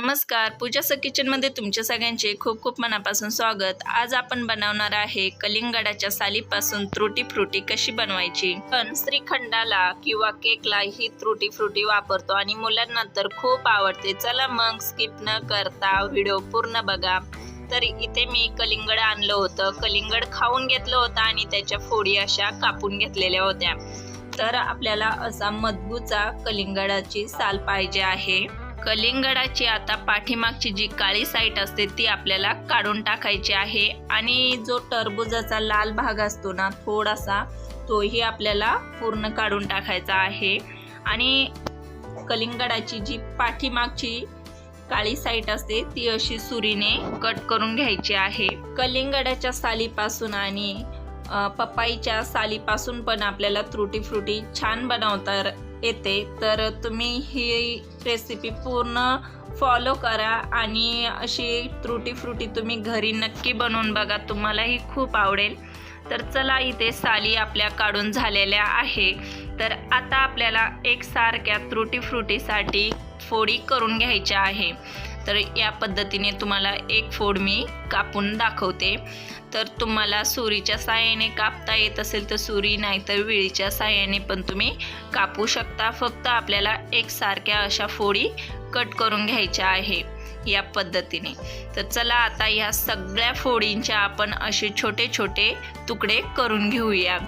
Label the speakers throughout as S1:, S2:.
S1: नमस्कार. पूजाचं किचनमध्ये तुमच्या सगळ्यांचे खूप खूप मनापासून स्वागत. आज आपण बनवणार आहे कलिंगडाच्या सालीपासून त्रुटी फ्रुटी कशी बनवायची? पण श्रीखंडाला किंवा केकला ही त्रुटी फ्रुटी वापरतो आणि मुलांना तर खूप आवडते. चला मग स्किप न करता व्हिडिओ पूर्ण बघा. तर इथे मी कलिंगड आणलं होतं. कलिंगड खाऊन घेतलं होतं आणि त्याच्या फोडी अशा कापून घेतलेल्या होत्या. तर आपल्याला असा मजबूचा कलिंगडाची साल पाहिजे आहे. कलिंगडाची आता पाठीमागची जी काळी साईट असते ती आपल्याला काढून टाकायची आहे. आणि जो टरबुजाचा लाल भाग असतो ना थोडासा तोही आपल्याला पूर्ण काढून टाकायचा आहे. आणि कलिंगडाची जी पाठीमागची काळी साईट असते ती अशी सुरीने कट करून घ्यायची आहे. कलिंगडाच्या सालीपासून आणि पपाईच्या सालीपासून पण आपल्याला त्रुटी फ्रुटी छान बनवता येते. तर तुम्ही ही रेसिपी पूर्ण फॉलो करा आणि अशी त्रुटी फ्रुटी तुम्ही घरी नक्की बनवून बघा. तुम्हालाही खूप आवडेल. तर चला इथे साली आपल्या काढून झालेल्या आहे. तर आता आपल्याला एकसारख्या त्रुटी फ्रुटीसाठी फोडी करून घ्यायच्या आहे. तर या पद्धतीने तुम्हाला एक फोड मी कापून दाखवते. तर तुम्हाला सुरीच्या साहाय्याने कापता येत असेल तर सुरी नाहीतर विळीच्या साहाय्याने पण तुम्ही कापू शकता. फक्त आपल्याला एकसारख्या अशा फोडी कट करून घ्यायच्या आहे या पद्धतीने. तर चला आता ह्या सगळ्या फोडींच्या आपण असे छोटे छोटे तुकडे करून घेऊया.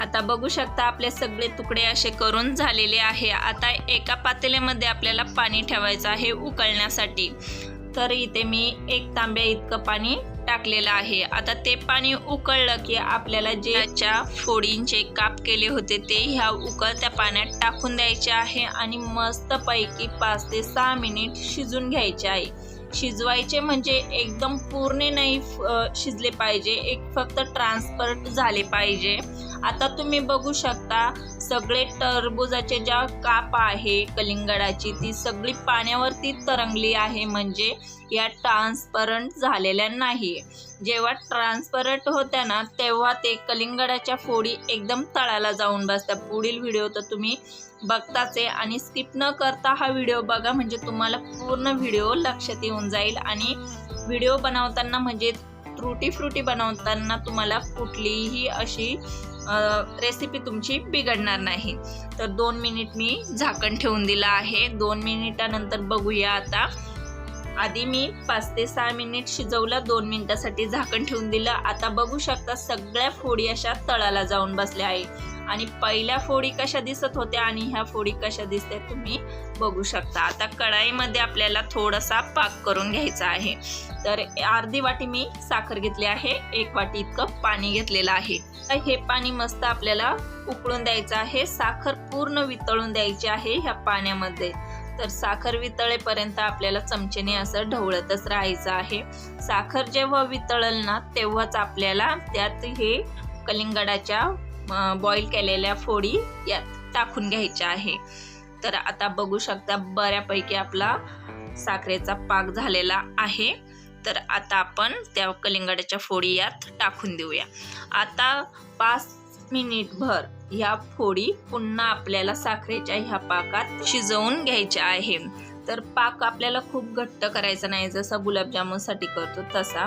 S1: आता बघू शकता आपले सगळे तुकडे असे करून झालेले आहे. आता एका पातेल्यामध्ये आपल्याला पाणी ठेवायचं आहे उकळण्यासाठी. तर इथे मी एक तांब्या इतकं पाणी टाकलेलं आहे. आता ते पाणी उकळलं की आपल्याला ज्याच्या फोडींचे काप केले होते ते ह्या उकळत्या पाण्यात टाकून द्यायचे आहे आणि मस्तपैकी पाच ते सहा मिनिट शिजून घ्यायचे आहे. शिजवायचे म्हणजे एकदम पूर्ण नाही शिजले पाहिजे. एक फक्त ट्रान्सपर्ट झाले पाहिजे. आता तुम्ही बघू शकता सगळे टरबुजाचे ज्या काप आहे कलिंगडाची ती सगळी पाण्यावरती तरंगली आहे. म्हणजे या ट्रान्सपरंट झालेल्या नाही. जेव्हा ट्रान्सपरंट होत्या ना तेव्हा ते कलिंगडाच्या फोडी एकदम तळाला जाऊन बसतात. पुढील व्हिडिओ तर तुम्ही बघताच आहे आणि स्किप न करता हा व्हिडिओ बघा. म्हणजे तुम्हाला पूर्ण व्हिडिओ लक्षात येऊन जाईल. आणि व्हिडिओ बनवताना म्हणजे त्रुटी फ्रुटी बनवताना तुम्हाला कुठलीही अशी रेसिपी तुमची बिघडणार नाही. तर दोन मिनिट मी झाकण ठेवून दिलं आहे. दोन मिनिटानंतर बघूया आता. आधी मी पाच ते सहा मिनिट शिजवलं. दोन मिनिटासाठी झाकण ठेवून दिलं. आता बघू शकता सगळ्या फोडी अशा तळाला जाऊन बसल्या आहे आणि पहिल्या फोडी कशा दिसत होत्या आणि ह्या फोडी कशा दिसत्या तुम्ही बघू शकता. आता कढाईमध्ये आपल्याला थोडासा पाक करून घ्यायचा आहे. तर अर्धी वाटी मी साखर घेतली आहे. एक वाटी इतकं पाणी घेतलेलं आहे. तर हे पाणी मस्त आपल्याला उकळून द्यायचं आहे. साखर पूर्ण वितळून द्यायची आहे ह्या पाण्यामध्ये. तर साखर वितळेपर्यंत आपल्याला चमचेने असं ढवळतच राहायचं आहे. साखर जेव्हा वितळल ना तेव्हाच आपल्याला त्यात हे कलिंगडाच्या बॉईल केलेल्या फोडी यात टाकून घ्यायच्या आहे. तर आता बघू शकता बऱ्यापैकी आपला साखरेचा पाक झालेला आहे. तर आता आपण त्या कलिंगडाच्या फोडी यात टाकून देऊया. आता पाच मिनिटभर ह्या फोडी पुन्हा आपल्याला साखरेच्या ह्या पाकात शिजवून घ्यायच्या आहे. तर पाक आपल्याला खूप घट्ट करायचा नाही जसा गुलाबजामुनसाठी करतो तसा.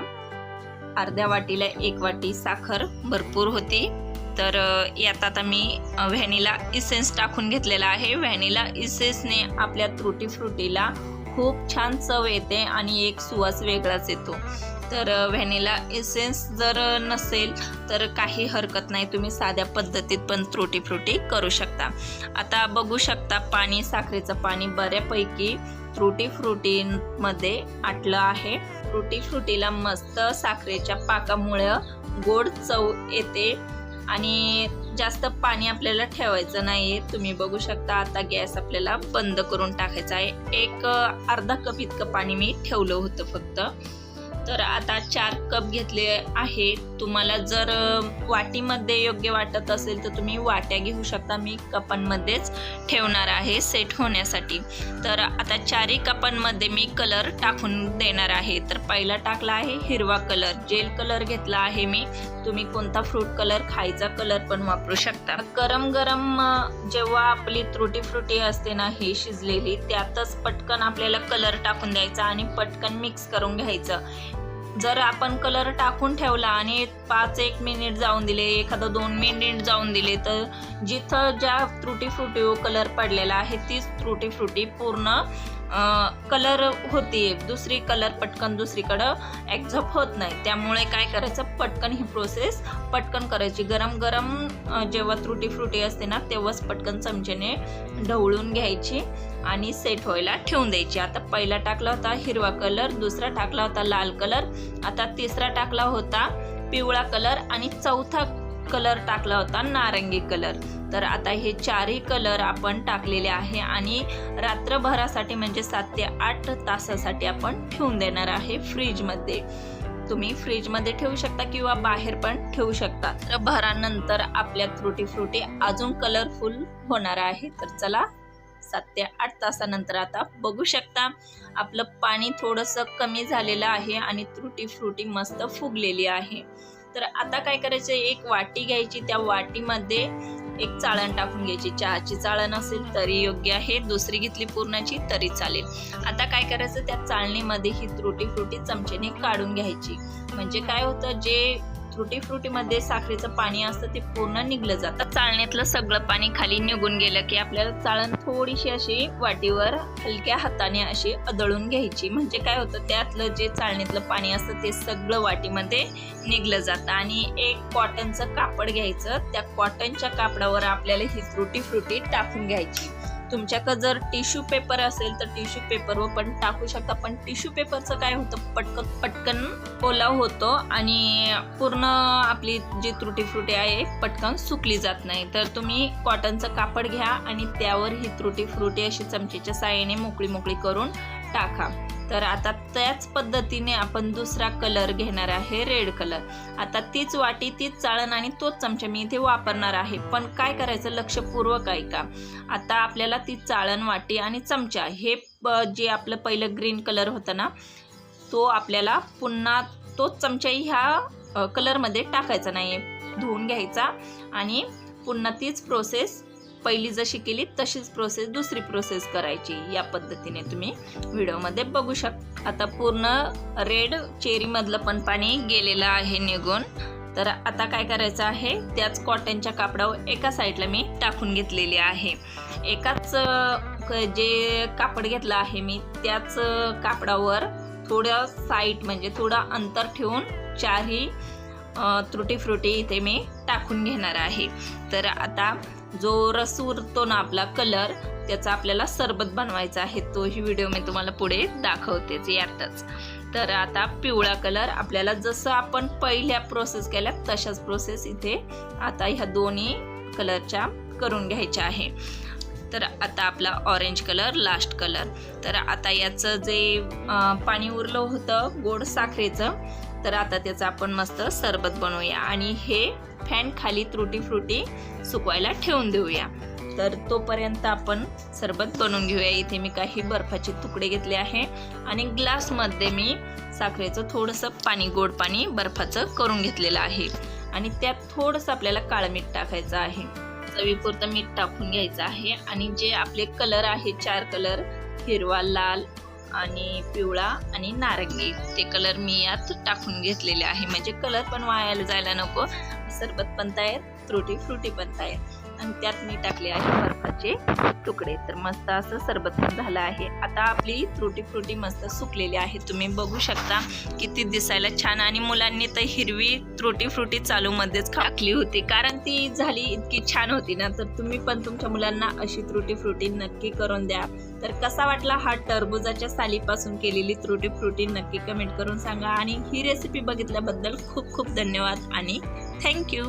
S1: अर्ध्या वाटीला एक वाटी साखर भरपूर होती. तर यात आता मी व्हॅनिला इसेन्स टाकून घेतलेला आहे. व्हॅनिला इसेन्सने आपल्या त्रुटी फ्रुटीला खूप छान चव येते आणि एक सुवास वेगळाच येतो. तर व्हॅनिला इसेन्स जर नसेल तर काही हरकत नाही. तुम्ही साध्या पद्धतीत पण त्रुटी फ्रुटी करू शकता. आता बघू शकता पाणी साखरेचं पाणी बऱ्यापैकी त्रुटी फ्रुटीमध्ये आटलं आहे. त्रुटी फ्रुटीला मस्त साखरेच्या पाकामुळं गोड चव येते. आणि जास्त पाणी आपल्याला ठेवायचं नाही. आहे तुम्ही बघू शकता आता गॅस आपल्याला बंद करून टाकायचा आहे. एक अर्धा कप इतकं पाणी मी ठेवलं होतं फक्त. तर आता चार कप घेतले आहे तुम्हाला जर वाटीमध्ये योग्य वाटत असेल तर तुम्ही वाट्या घेऊ शकता. मी कपांमध्येच ठेवणार आहे सेट होण्यासाठी. तर आता चारही कपांमध्ये मी कलर टाकून देणार आहे. तर पहिला टाकला आहे हिरवा कलर. जेल कलर घेतला आहे मी. तुम्ही कोणता फ्रूट कलर खायचा कलर पण वापरू शकता. गरम गरम जेव्हा आपली त्रुटी फ्रुटी असते ना ही शिजलेली त्यातच पटकन आपल्याला कलर टाकून द्यायचा आणि पटकन मिक्स करून घ्यायचं. जर आपण कलर टाकून ठेवला आणि पाच एक मिनिट जाऊन दिले एखादं दोन मिनिट जाऊन दिले तर जिथं ज्या त्रुटी फ्रुटी कलर पडलेला आहे तीच त्रुटी फ्रुटी पूर्ण कलर होती दुसरी कलर पटकन दुसरीकडं ॲक्झप होत नाही. त्यामुळे काय करायचं? पटकन ही प्रोसेस पटकन करायची. गरम गरम जेव्हा त्रुटी फ्रुटी असते ना तेव्हाच पटकन चमचेने ढवळून घ्यायची. आणि सेट व्हायला ठेवून द्यायची. आता पहिला टाकला होता हिरवा कलर दुसरा टाकला होता लाल कलर आता तिसरा टाकला होता पिवळा कलर आणि चौथा कलर टाकला होता नारंगी कलर तर आता हे चारही कलर आपण टाकलेले आहे आणि रात्रभरासाठी म्हणजे सात ते आठ तासासाठी आपण ठेवून देणार आहे फ्रीजमध्ये तुम्ही फ्रीजमध्ये ठेवू शकता किंवा बाहेर पण ठेवू शकता. तर भरानंतर आपल्या त्रुटी फ्रुटी अजून कलरफुल होणार आहे. तर चला सात ते आठ तासानंतर आता बघू शकता. आपलं पाणी थोडंसं कमी झालेलं आहे आणि त्रुटी फ्रुटी मस्त फुगलेली आहे. तर आता काय करायचं? एक वाटी घ्यायची. त्या वाटीमध्ये एक चाळण टाकून घ्यायची. चहाची चाळण असेल तरी योग्य आहे. दुसरी घेतली पूर्णाची तरी चालेल. आता काय करायचं? त्या चाळणीमध्ये ही त्रुटी फ्रुटी चमच्याने काढून घ्यायची. म्हणजे काय होतं? जे फ्रुटी फ्रुटीमध्ये साखरेचं पाणी असतं ते पूर्ण निघलं जातं. चाळणीतलं सगळं पाणी खाली निघून गेलं की आपल्याला चाळण थोडीशी अशी वाटीवर हलक्या हाताने अशी अदळून घ्यायची. म्हणजे काय होतं त्यातलं जे चाळणीतलं पाणी असतं ते सगळं वाटीमध्ये निघलं जातं. आणि एक कॉटनचं कापड घ्यायचं त्या कॉटनच्या कापडावर आपल्याला ही त्रुटी फ्रुटी टाकून घ्यायची. तुमच्याकडे जर टिश्यू पेपर असेल तर टिश्यू पेपरवर पण टाकू शकता. पण टिश्यू पेपरचं काय होतं? पटकन पटकन ओला होतो आणि पूर्ण आपली जी त्रुटी फ्रुटी आहे पटकन सुकली जात नाही. तर तुम्ही कॉटनचं कापड घ्या आणि त्यावर ही त्रुटी फ्रुटी अशी चमचीच्या साह्याने मोकळी मोकळी करून टाका. तर आता त्याच पद्धतीने आपण दुसरा कलर घेणार आहे रेड कलर. आता तीच वाटी तीच चाळण आणि तोच चमचा मी इथे वापरणार आहे. पण काय करायचं लक्षपूर्वक ऐका. आता आपल्याला ती चाळण वाटी आणि चमचा हे प- जे आपलं पहिलं ग्रीन कलर होतं ना तो आपल्याला पुन्हा तोच चमचा ह्या कलरमध्ये टाकायचा नाही धुवून घ्यायचा आणि पुन्हा तीच प्रोसेस पहिली जशी केली तशीच प्रोसेस दुसरी प्रोसेस करायची. या पद्धतीने तुम्ही व्हिडिओमध्ये बघू शकता. आता पूर्ण रेड चेरीमधलं पण पाणी गेलेलं आहे निघून. तर आता काय करायचं आहे त्याच कॉटनच्या कापडावर एका साईडला मी टाकून घेतलेली आहे. एकाच क- जे कापड घेतलं आहे मी त्याच कापडावर थोडं साईट म्हणजे थोडं अंतर ठेवून चारही त्रुटी फ्रुटी इथे मी टाकून घेणार आहे. तर आता जो रस उरतो ना आपला कलर त्याचा आपल्याला सरबत बनवायचा आहे. तोही व्हिडिओ मी तुम्हाला पुढे दाखवतेच यातच तर आता पिवळा कलर आपल्याला जसं आपण पहिल्या प्रोसेस केल्या तशाच प्रोसेस इथे आता ह्या दोन्ही कलरच्या करून घ्यायच्या आहे. तर आता आपला ऑरेंज कलर लास्ट कलर तर आता याचं जे पाणी उरलं होतं गोड साखरेचं तर आता त्याचं आपण मस्त सरबत बनवूया आणि हे फॅन खाली त्रुटी फ्रुटी सुकवायला ठेवून देऊया. तर तोपर्यंत आपण सरबत बनवून घेऊया. इथे मी काही बर्फाचे तुकडे घेतले आहे आणि ग्लासमध्ये मी साखरेचं थोडंसं पाणी गोड पाणी बर्फाचं करून घेतलेलं आहे. आणि त्यात थोडंसं आपल्याला काळं मीठ टाकायचं आहे. चवीपुरतं मीठ टाकून घ्यायचं आहे आणि जे आपले कलर आहे चार कलर हिरवा लाल आणि पिवळा आणि नारंगी. ते कलर मी यात टाकून घेतलेले आहे. म्हणजे कलर पण वायाला जायला नको. सरबत पण तयार त्रुटी फ्रुटी पण तयार. आणि त्यात मी टाकले आहे बर्फाचे तुकडे. तर मस्त असं सरबत झालं आहे. आता आपली त्रुटी फ्रुटी मस्त सुकलेली आहे. तुम्ही बघू शकता किती दिसायला छान आणि मुलांनी तर हिरवी त्रुटी फ्रुटी चालूमध्येच खाकली होती. कारण ती झाली इतकी छान होती ना तर तुम्ही पण तुमच्या मुलांना अशी त्रुटी फ्रुटी नक्की करून द्या. तर कसा वाटला हा टरबुजाच्या सालीपासून केलेली त्रुटी फ्रुटी नक्की कमेंट करून सांगा. आणि ही रेसिपी बघितल्याबद्दल खूप खूप धन्यवाद आणि थँक्यू